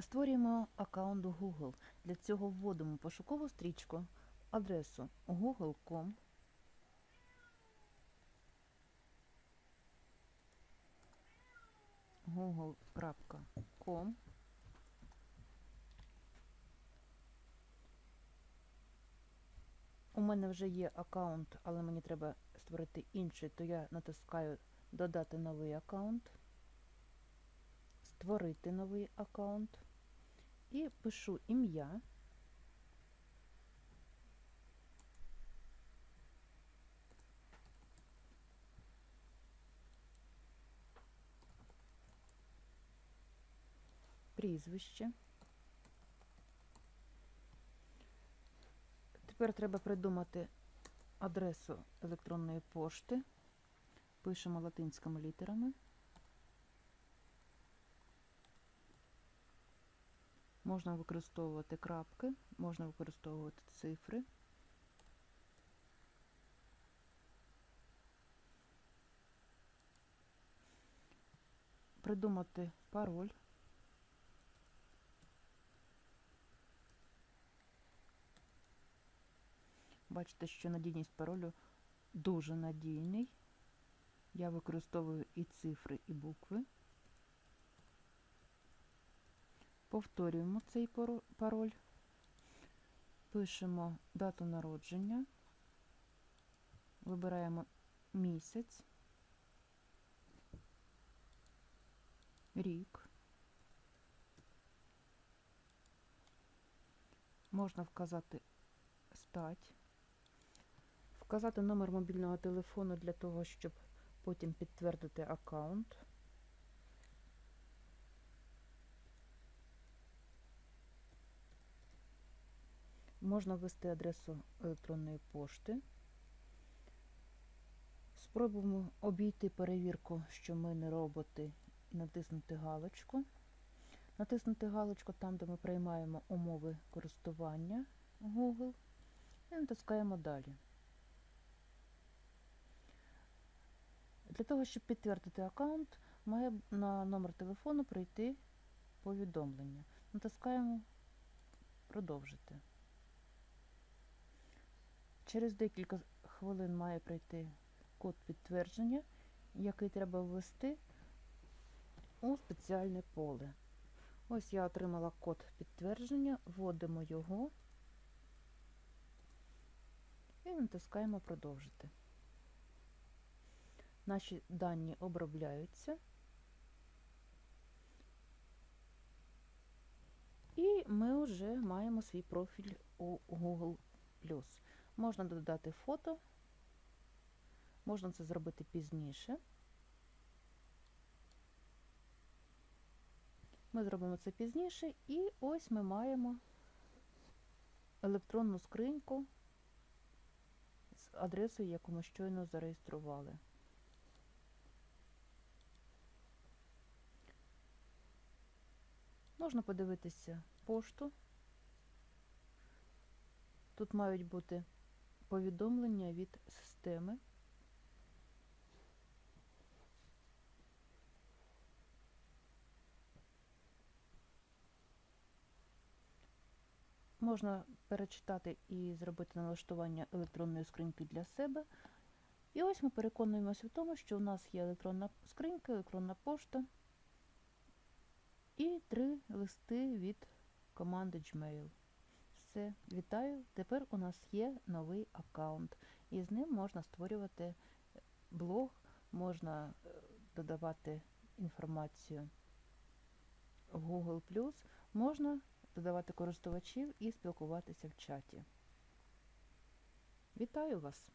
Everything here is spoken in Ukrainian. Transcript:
Створюємо аккаунт Google. Для цього вводимо пошукову стрічку, адресу google.com. google.com У мене вже є аккаунт, але мені треба створити інший, то я натискаю Додати новий аккаунт, створити новий аккаунт і пишу ім'я. Прізвище. Тепер треба придумати адресу електронної пошти. Пишемо латинськими літерами. Можна використовувати крапки, можна використовувати цифри. Придумати пароль. Бачите, що надійність паролю дуже надійний. Я використовую і цифри, і букви. Повторюємо цей пароль, пишемо дату народження, вибираємо місяць, рік. Можна вказати стать, вказати номер мобільного телефону для того, щоб потім підтвердити аккаунт. Можна ввести адресу електронної пошти. Спробуємо обійти перевірку, що ми не роботи, натиснути галочку. Натиснути галочку там, де ми приймаємо умови користування Google, і натискаємо далі. Для того, щоб підтвердити аккаунт, має на номер телефону прийти повідомлення. Натискаємо Продовжити. Через декілька хвилин має прийти код підтвердження, який треба ввести у спеціальне поле. Ось я отримала код підтвердження, вводимо його і натискаємо Продовжити. Наші дані обробляються. І ми вже маємо свій профіль у Google+. Можна додати фото, можна це зробити пізніше. Ми зробимо це пізніше, і ось ми маємо електронну скриньку з адресою, яку ми щойно зареєстрували. Можна подивитися пошту. Тут мають бути повідомлення від системи. Можна перечитати і зробити налаштування електронної скриньки для себе. І ось ми переконуємося в тому, що у нас є електронна скринька, електронна пошта і три листи від команди Gmail. Все, вітаю! Тепер у нас є новий аккаунт, і з ним можна створювати блог, можна е, додавати інформацію в Google+, можна додавати користувачів і спілкуватися в чаті. Вітаю вас!